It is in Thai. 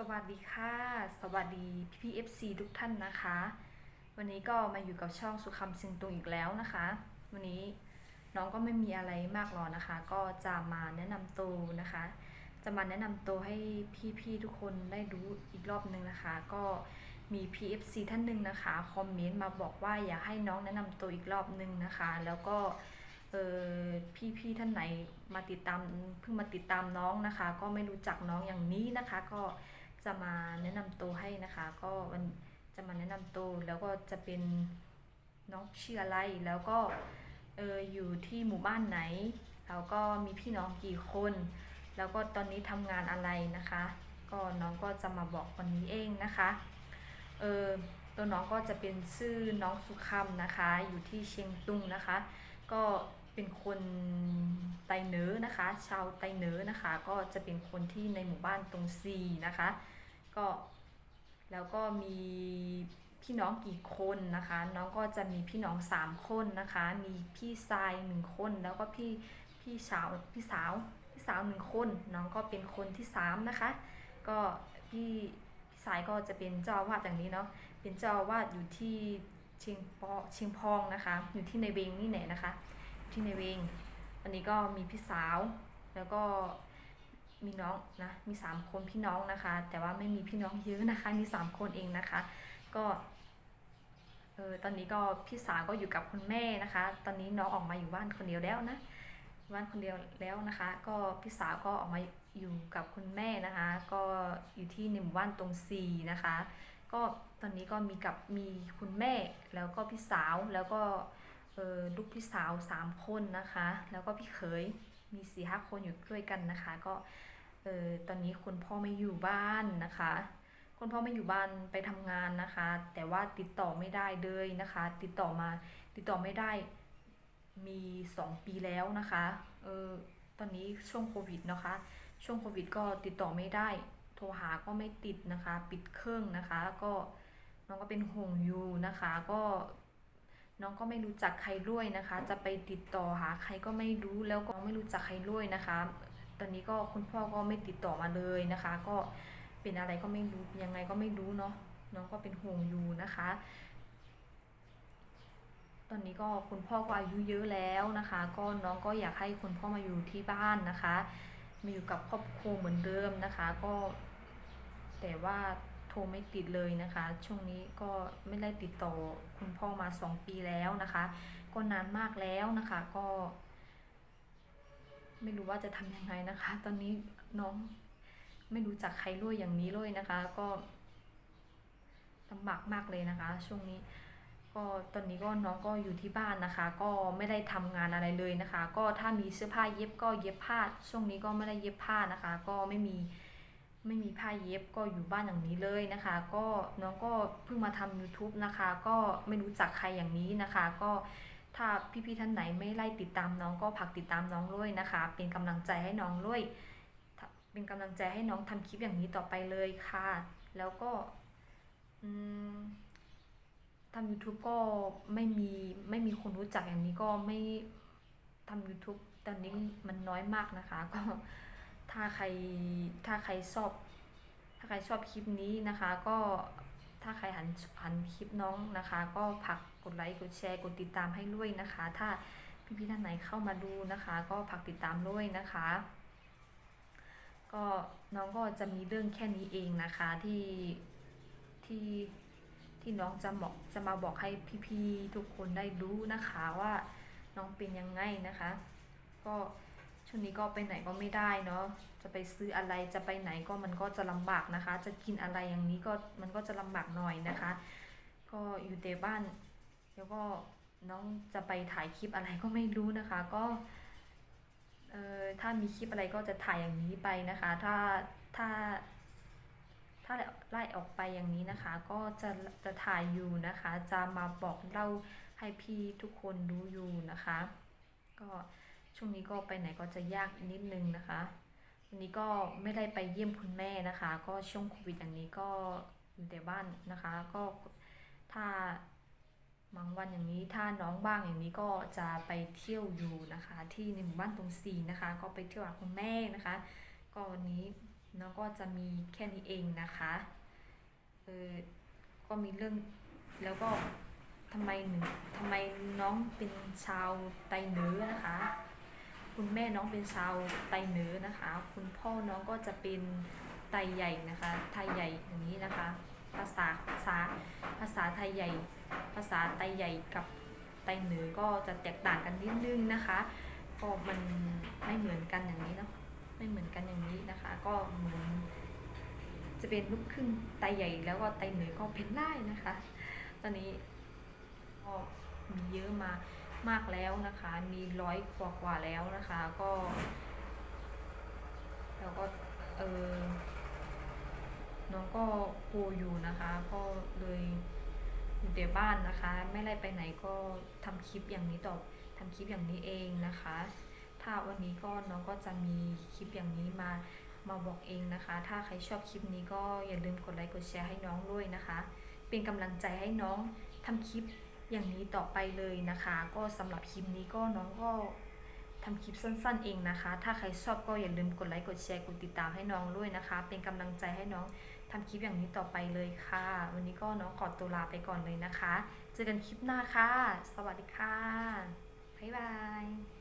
สวัสดีค่ะ สวัสดีพี่พีเอฟซีทุกท่านนะคะ วันนี้ก็มาอยู่กับช่องสุขำซิงตุงอีกแล้วนะคะ วันนี้น้องก็ไม่มีอะไรมากหรอกนะคะ ก็จะมาแนะนำตัวนะคะ จะมาแนะนำตัวให้พี่ๆทุกคนได้รู้อีกรอบนึงนะคะ ก็มี PFC ท่านหนึ่งนะคะคอมเมนต์มาบอกว่าอยากให้น้องแนะนำตัวอีกรอบนึงนะคะ แล้วก็เออพี่ๆท่านไหนมาติดตามเพิ่งมาติดตามน้องนะคะ ก็ไม่รู้จักน้องอย่างนี้นะคะ ก็ จะมาแนะนำตัวให้นะคะ ก็วันจะมาแนะนำตัวแล้วก็จะเป็นน้องชื่ออะไรแล้วก็เอออยู่ที่หมู่บ้านไหน แล้วก็มีพี่น้องกี่คน แล้วก็ตอนนี้ทำงานอะไรนะคะ ก็น้องก็จะมาบอกวันนี้เองนะคะเออตัวน้องก็จะเป็นชื่อน้องสุขำนะคะ อยู่ที่เชียงตุงนะคะ ก็ เป็นคนไตเนื้อนะคะ ชาวไตเนื้อนะคะ ก็จะเป็นคนที่ในหมู่บ้านตรงซีนะคะ ก็แล้วก็มีพี่น้องกี่คนนะคะ น้องก็จะมีพี่น้องสามคนนะคะ มีพี่ชายหนึ่งคน แล้วก็พี่พี่สาวพี่สาวพี่สาวหนึ่งคน น้องก็เป็นคนที่สามนะคะ ก็พี่พี่สายก็จะเป็นเจ้าวาสอย่างนี้เนาะเป็นเจ้าวาสอยู่ที่เชียงปอเชียงพองนะคะ อยู่ที่ในเวงนี่แหละนะคะ ที่ในเวงวันนี้ก็มีพี่สาวแล้วก็มีน้องนะ มีสามคนพี่น้องนะคะ แต่ว่าไม่มีพี่น้องเยอะนะคะ มีสามคนเองนะคะ ก็เออตอนนี้ก็พี่สาวก็อยู่กับคุณแม่นะคะ ตอนนี้น้องออกมาอยู่บ้านคนเดียวแล้วนะบ้านคนเดียวแล้วนะคะ ก็พี่สาวก็ออกมาอยู่กับคุณแม่นะคะ ก็อยู่ที่ในหมู่บ้านตรงซีนะคะ ก็ตอนนี้ก็มีกับมีคุณแม่แล้วก็พี่สาวแล้วก็ เออลูกพี่สาวสามคนนะคะ แล้วก็พี่เขยมีสี่ห้าคนอยู่ด้วยกันนะคะ ก็เออตอนนี้คุณพ่อไม่อยู่บ้านนะคะ คุณพ่อไม่อยู่บ้านไปทำงานนะคะ แต่ว่าติดต่อไม่ได้เลยนะคะ ติดต่อมาติดต่อไม่ได้มีสองปีแล้วนะคะเออตอนนี้ช่วงโควิดนะคะ ช่วงโควิดก็ติดต่อไม่ได้ โทรหาก็ไม่ติดนะคะ ปิดเครื่องนะคะ ก็น้องก็เป็นห่วงอยู่นะคะ ก็ น้องก็ไม่รู้จักใครด้วยนะคะ จะไปติดต่อหาใครก็ไม่รู้แล้วก็ไม่รู้จักใครด้วยนะคะ ตอนนี้ก็คุณพ่อก็ไม่ติดต่อมาเลยนะคะ ก็เป็นอะไรก็ไม่รู้ยังไงก็ไม่รู้เนาะน้องก็เป็นห่วงอยู่นะคะ ตอนนี้ก็คุณพ่อก็อายุเยอะแล้วนะคะ ก็น้องก็อยากให้คุณพ่อมาอยู่ที่บ้านนะคะ มาอยู่กับครอบครัวเหมือนเดิมนะคะ ก็แต่ว่า รไม่ติดเลยนะคะ ช่วงนี้ก็ไม่ได้ติดต่อคุณพ่อมาสองปีแล้วนะคะ ก็นานมากแล้วนะคะก็ ไม่รู้ว่าจะทำยังไงนะคะ ตอนนี้น้องไม่รู้จักใครด้วยอย่างนี้เลยนะคะ ก็ลำบากมากเลยนะคะ ช่วงนี้ก็ตอนนี้ก็น้องก็อยู่ที่บ้านนะคะ ก็ไม่ได้ทำงานอะไรเลยนะคะ ก็ถ้ามีเสื้อผ้าเย็บก็เย็บผ้าช่วงนี้ก็ไม่ได้เย็บผ้านะคะ ก็ไม่มี ไม่มีผ้าเย็บก็อยู่บ้านอย่างนี้เลยนะคะ ก็น้องก็เพิ่งมาทำ YouTube นะคะ ก็ไม่รู้จักใครอย่างนี้นะคะ ก็ถ้าพี่ๆท่านไหนไม่ไล่ติดตามน้องก็ผลักติดตามน้องด้วยนะคะ เป็นกำลังใจให้น้องด้วย เป็นกำลังใจให้น้องทำคลิปอย่างนี้ต่อไปเลยค่ะ แล้วก็ทำ YouTube ก็ไม่มีไม่มีคนรู้จักอย่างนี้ก็ไม่ทำ YouTube ตอนนี้มันน้อยมากนะคะ ก็ ถ้าใครถ้าใครชอบ ถ้าใครชอบคลิปนี้นะคะก็ถ้าใครหันหันคลิปน้องนะคะ ก็ผักกดไลค์กดแชร์กดติดตามให้ด้วยนะคะ ถ้าพี่ๆท่านไหนเข้ามาดูนะคะ ก็ผักติดตามด้วยนะคะ ก็น้องก็จะมีเรื่องแค่นี้เองนะคะที่ที่ที่น้องจะบอกจะมาบอกให้พี่ๆทุกคนได้รู้นะคะว่าน้องเป็นยังไงนะคะ ก็ ช่วงนี้ก็ไปไหนก็ไม่ได้เนาะจะไปซื้ออะไรจะไปไหนก็มันก็จะลำบากนะคะ จะกินอะไรอย่างนี้ก็มันก็จะลำบากหน่อยนะคะ ก็อยู่แต่บ้าน แล้วก็น้องจะไปถ่ายคลิปอะไรก็ไม่รู้นะคะ ก็เอ่อถ้ามีคลิปอะไรก็จะถ่ายอย่างนี้ไปนะคะ ถ้าถ้า ถ้าไล่ออกไปอย่างนี้นะคะ ก็จะจะถ่ายอยู่นะคะ จะมาบอกเล่าให้พี่ทุกคนรู้อยู่นะคะ ก็ ช่วงนี้ก็ไปไหนก็จะยากนิดนึงนะคะวันนี้ก็ไม่ได้ไปเยี่ยมคุณแม่นะคะ ก็ช่วงโควิดอย่างนี้ก็อยู่แต่บ้านนะคะ ก็ถ้าบางวันอย่างนี้ถ้าน้องบ้างอย่างนี้ก็จะไปเที่ยวอยู่นะคะ ที่ในหมู่บ้านตรงซีนะคะ ก็ไปเที่ยวกับคุณแม่นะคะ ก็วันนี้น้องก็จะมีแค่นี้เองนะคะเออก็มีเรื่องแล้วก็ทำไมหนึ่งทำไมน้องเป็นชาวไตเนื้อนะคะ คุณแม่น้องเป็นชาวไตเนื้อนะคะ คุณพ่อน้องก็จะเป็นไตใหญ่นะคะไทยใหญ่อย่างนี้นะคะ ภาษาภาษาภาษาไทยใหญ่ ภาษาไตใหญ่กับไตเนื้อก็จะแตกต่างกันนิดนึงนะคะก็มันไม่เหมือนกันอย่างนี้เนาะไม่เหมือนกันอย่างนี้นะคะ ก็เหมือนจะเป็นลูกครึ่งไตใหญ่แล้วก็ไตเหนือก็เป็นได้นะคะ ตอนนี้ก็มีเยอะมา มากแล้วนะคะ มีร้อยกว่ากว่าแล้วนะคะ ก็แล้วก็เออน้องก็กลัวอยู่นะคะ ก็เลยอยู่แต่บ้านนะคะ ไม่ได้ไปไหนก็ทำคลิปอย่างนี้ต่อทำคลิปอย่างนี้เองนะคะ ถ้าวันนี้ก็น้องก็จะมีคลิปอย่างนี้มามาบอกเองนะคะ ถ้าใครชอบคลิปนี้ก็อย่าลืมกดไลค์กดแชร์ให้น้องด้วยนะคะ เป็นกำลังใจให้น้องทำคลิป อย่างนี้ต่อไปเลยนะคะ ก็สำหรับคลิปนี้ก็น้องก็ทำคลิปสั้นๆเองนะคะ ถ้าใครชอบก็อย่าลืมกดไลค์ กดแชร์ กดติดตามให้น้องด้วยนะคะ เป็นกำลังใจให้น้องทำคลิปอย่างนี้ต่อไปเลยค่ะ วันนี้ก็น้องขอตัวลาไปก่อนเลยนะคะ เจอกันคลิปหน้าค่ะ สวัสดีค่ะ บ๊ายบาย